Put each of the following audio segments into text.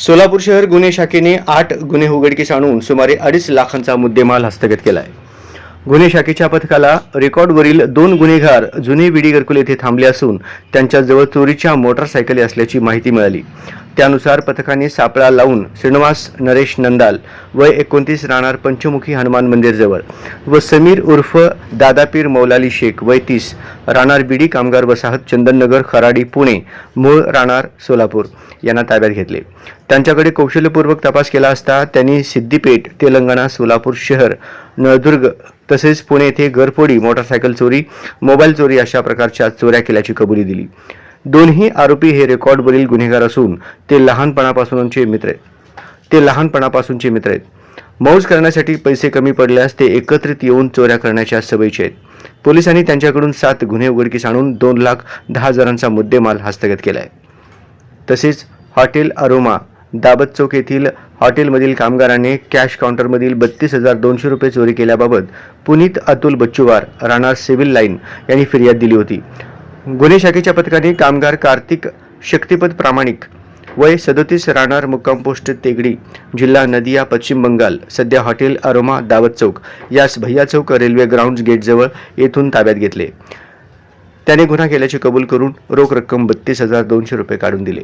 सोलापूर शहर गुन्हे शाखेने आठ गुन्हे उघडकीस आणून सुमारे अडीच लाखांचा मुद्देमाल हस्तगत केला आहे गुन्हे शाखेच्या पथकाला रेकॉर्डवरील दोन गुन्हेगार जुने विडी घरकुल येथे थांबले असून त्यांच्याजवळ चोरीच्या मोटारसायकली असल्याची माहिती मिळाली. त्यानुसार पथकाने सापळा लावून श्रीनिवास नरेश नंदाल वय एकोणतीस राहणार पंचमुखी हनुमान मंदिरजवळ व समीर उर्फ दादापीर मौलाली शेख वय तीस राहणार बिडी कामगार वसाहत चंदननगर खराडी पुणे मूळ राहणार सोलापूर यांना ताब्यात घेतले. त्यांच्याकडे कौशल्यपूर्वक तपास केला असता त्यांनी सिद्दीपेठ तेलंगणा सोलापूर शहर नळदुर्ग तसेच पुणे येथे घरफोडी मोटारसायकल चोरी मोबाईल चोरी अशा प्रकारच्या चोऱ्या केल्याची कबुली दिली. दोन्ही आरोपी हे रेकॉर्डवरील गुन्हेगार असून ते लहानपणापासूनचे मित्र आहेत. ते लहानपणापासूनचे मित्र आहेत. मौज करण्यासाठी पैसे कमी पडल्यास ते एकत्रित येऊन चोऱ्या करण्याच्या सवयीचे आहेत. पोलिसांनी त्यांच्याकडून सात गुन्हे उघडकीस आणून दोन लाख दहा हजारांचा मुद्देमाल हस्तगत केला आहे तसेच हॉटेल अरोमा दाबत चौक येथील हॉटेलमधील कामगाराने कॅश काउंटरमधील बत्तीस हजार दोनशे रुपये चोरी केल्याबाबत पुनीत अतुल बच्चूवार राहणार सिव्हिल लाईन यांनी फिर्याद दिली होती. गुन्हे शाखेच्या पथकाने कामगार कार्तिक शक्तिपद प्रामाणिक वय सदोतीस राहणार मुक्काम पोस्ट तेगडी जिल्हा नदिया पश्चिम बंगाल सध्या हॉटेल अरोमा दावत चौक यास भैया चौक रेल्वे ग्राउंड गेटजवळ येथून ताब्यात घेतले. त्याने गुन्हा केल्याचे कबूल करून रोख रक्कम बत्तीस हजार दोनशे रुपये काढून दिले.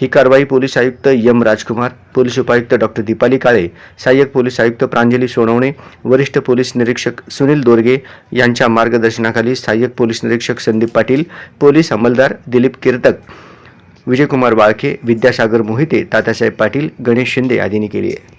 ही कारवाई पोलीस आयुक्त यम राजकुमार पोलीस उपायुक्त डॉक्टर दीपाली काळे सहाय्यक पोलीस आयुक्त प्रांजली सोनवणे वरिष्ठ पोलीस निरीक्षक सुनील दोरगे यांच्या मार्गदर्शनाखाली सहाय्यक पोलीस निरीक्षक संदीप पाटील पोलीस अंमलदार दिलीप कीर्तक विजयकुमार वाळके विद्यासागर मोहिते तात्यासाहेब पाटील गणेश शिंदे आदींनी केली आहे.